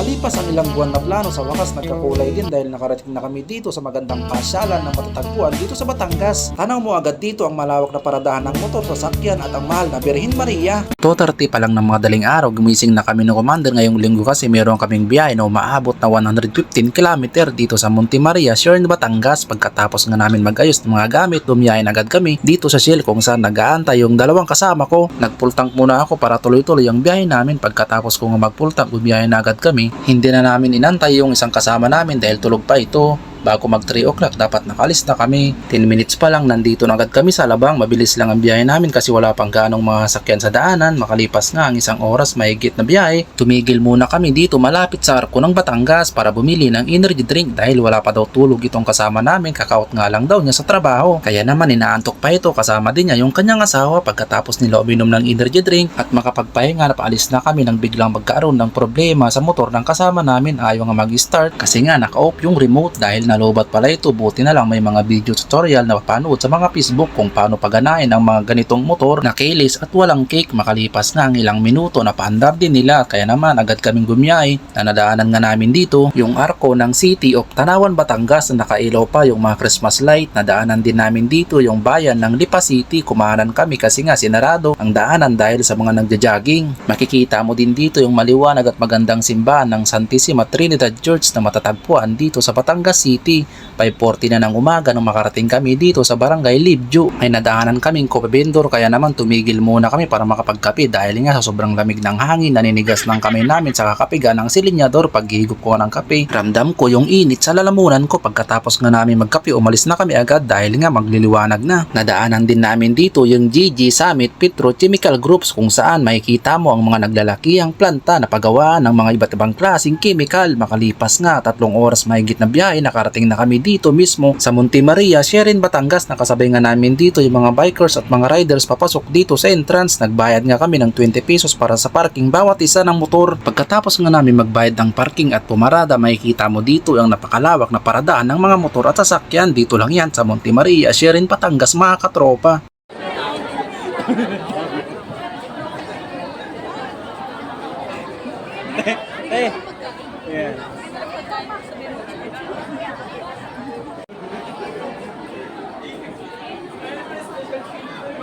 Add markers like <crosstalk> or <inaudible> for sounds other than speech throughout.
Makalipas ang ilang buwan na plano sa wakas nagkakulay din dahil nakarating na kami dito sa magandang pasyalan na matatagpuan dito sa Batangas. Tanaw mo agad dito ang malawak na paradahan ng motor, sasakyan at ang mahal na Birhin Maria. 2.30 pa lang ng mga daling araw, gumising na kami ng commander ngayong linggo kasi meron kaming biyahe na umaabot na 115 km dito sa Monte Maria, Sierra Batangas. Pagkatapos nga namin mag-ayos ng mga gamit, bumiyahe na agad kami dito sa Shell kung saan nag-aantay yung dalawang kasama ko. Nag-full tank muna ako para tuloy-tuloy ang biyahe namin. Pagkatapos ko nga mag-full tank, bumiyahe na agad kami. Hindi na namin inantay yung isang kasama namin dahil tulog pa ito. Bago mag 3 o'clock dapat nakalis na kami. 10 minutes pa lang nandito na agad kami sa labang. Mabilis lang ang biyahe namin kasi wala pang ganong mga sakyan sa daanan. Makalipas nga ang isang oras mahigit na biyahe. Tumigil muna kami dito malapit sa arko ng Batangas para bumili ng energy drink dahil wala pa daw tulog itong kasama namin. Kakaot nga lang daw niya sa trabaho. Kaya naman inaantok pa ito kasama din niya yung kanyang asawa pagkatapos nila uminom ng energy drink at makapagpahinga na paalis na kami nang biglang magkaroon ng problema sa motor ng kasama namin ayaw nga mag-start kasi nga naka-off yung remote dahil nalobat pala ito. Buti na lang may mga video tutorial na mapanood sa mga Facebook kung paano paganahin ang mga ganitong motor na keyless at walang cake. Makalipas na ang ilang minuto na paandar din nila. Kaya naman agad kaming gumiyahe na nadaanan nga namin dito yung arko ng City of Tanawan Batangas. Na nakailaw pa yung mga Christmas light. Nadaanan din namin dito yung bayan ng Lipa City. Kumanan kami kasi nga sinarado ang daanan dahil sa mga nagja-jogging. Makikita mo din dito yung maliwanag at magandang simbahan ng Santissima Trinidad Church na matatagpuan dito sa Batangas City 5.40 na ng umaga nung makarating kami dito sa barangay Libju. May nadaanan kaming kope vendor kaya naman tumigil muna kami para makapagkape dahil nga sa sobrang lamig ng hangin naninigas ng kamay namin sa kakapiga ng silinyador paghihigop ko ng kape. Ramdam ko yung init sa lalamunan ko pagkatapos nga namin magkape umalis na kami agad dahil nga magliliwanag na. Nadaanan din namin dito yung GG Summit Petrochemical Groups kung saan makikita mo ang mga naglalakihang planta na pagawaan ng mga iba't ibang klaseng chemical. Makalipas nga tatlong oras mahigit na biyahe nakarating na kami dito mismo sa Monte Maria, Sierra Batangas. Nakasabay nga namin dito yung mga bikers at mga riders papasok dito sa entrance. Nagbayad nga kami ng 20 pesos para sa parking bawat isa ng motor. Pagkatapos nga namin magbayad ng parking at pumarada, makikita mo dito ang napakalawak na paradaan ng mga motor at sasakyan. Dito lang yan sa Monte Maria, Sierra Batangas mga katropa. Hey. <laughs> Yeah.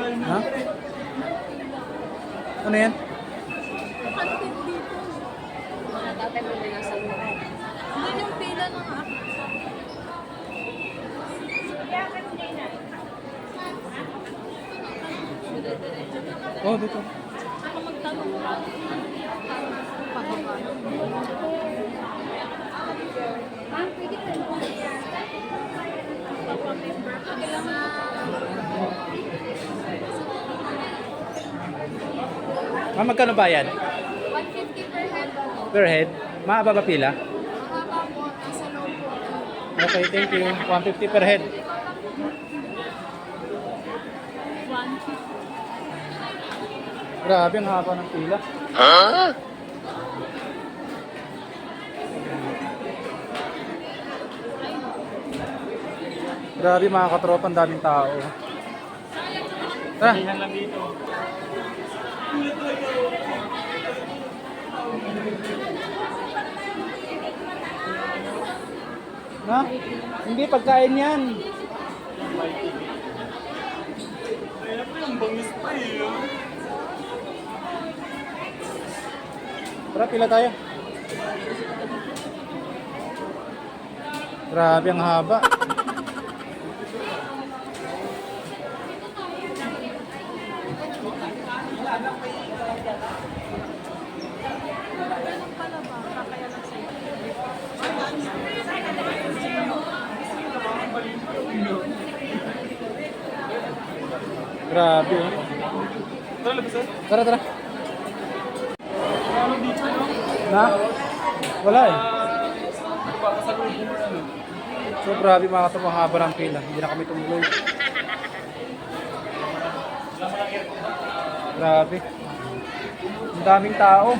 Ha? Ano yan? Tatay mo na nasa loob. Yun yung pila ng ako. Oh, dito. Ako magtanong mo lang. Pagkaba. Ma'am, pwede ka na Papa-member. Kailangan Ma, magkano bayad? 150 per head. Per head? Maaba ba pila? Mahaba po. Nasa loob po. Okay, thank you. 150 per head. 150. Grabe, ang haba ng pila. Grabe mga katropa, ang daming tao. Tara. Na? Hindi, pagkain yan. Tara, pila tayo. Grabe ang haba. Grabe. oh. Tara, tara. Na? Wala eh. So grabe mga katong mahaba ng pila. Hindi na kami tumuloy. Grabe. Ang daming tao.